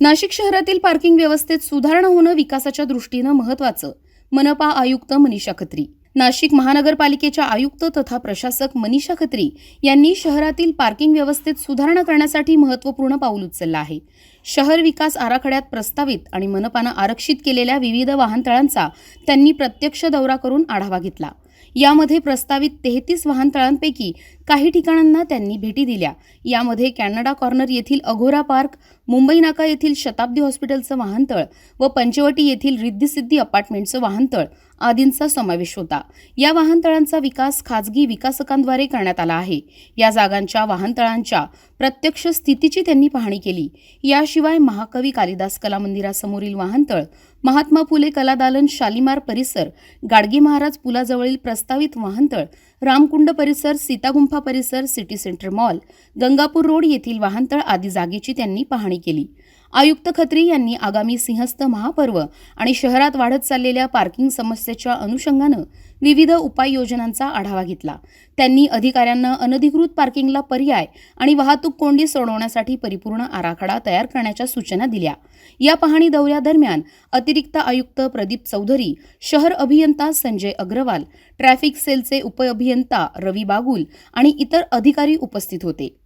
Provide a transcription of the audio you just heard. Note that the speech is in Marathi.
नाशिक शहरातील पार्किंग व्यवस्थेत सुधारणा होणं विकासाच्या दृष्टीनं महत्वाचं मनपा आयुक्त मनीषा खत्री. नाशिक महानगरपालिकेच्या आयुक्त तथा प्रशासक मनीषा खत्री यांनी शहरातील पार्किंग व्यवस्थेत सुधारणा करण्यासाठी महत्त्वपूर्ण पाऊल उचललं आहे. शहर विकास आराखड्यात प्रस्तावित आणि मनपानं आरक्षित केलेल्या विविध वाहनतळांचा त्यांनी प्रत्यक्ष दौरा करून आढावा घेतला. यामध्ये प्रस्तावित तेहतीस वाहनतळांपैकी काही ठिकाणांना त्यांनी भेटी दिल्या. यामध्ये कॅनडा कॉर्नर येथील अघोरा पार्क मुंबई नाका येथील शताब्दी हॉस्पिटलचं वाहनतळ व पंचवटी येथील रिद्धिसिद्धी अपार्टमेंटचं वाहनतळ आदींचा समावेश होता. या वाहनतळांचा विकास खाजगी विकासकांद्वारे करण्यात आला आहे. या जागांच्या वाहनतळांच्या प्रत्यक्ष स्थितीची त्यांनी पाहणी केली. याशिवाय महाकवी कालिदास कला मंदिरासमोरील वाहनतळ महात्मा फुले कलादालन शालिमार परिसर गाडगे महाराज पुलाजवळील प्रस्तावित वाहनतळ रामकुंड परिसर सीतागुंफा परिसर city centre mall Gangapur road येथील वाहनतळ आदी जागेची त्यांनी पाहणी पाहणी केली. आयुक्त खत्री यांनी आगामी सिंहस्थ महापर्व आणि शहरात वाढत चाललेल्या पार्किंग समस्येच्या अनुषंगानं विविध उपाययोजनांचा आढावा घेतला. त्यांनी अधिकाऱ्यांना अनधिकृत पार्किंगला पर्याय आणि वाहतूक कोंडी सोडवण्यासाठी परिपूर्ण आराखडा तयार करण्याच्या सूचना दिल्या. या पाहणी दौऱ्यादरम्यान अतिरिक्त आयुक्त प्रदीप चौधरी शहर अभियंता संजय अग्रवाल ट्रॅफिक सेलचे उपअभियंता रवी बागुल आणि इतर अधिकारी उपस्थित होते.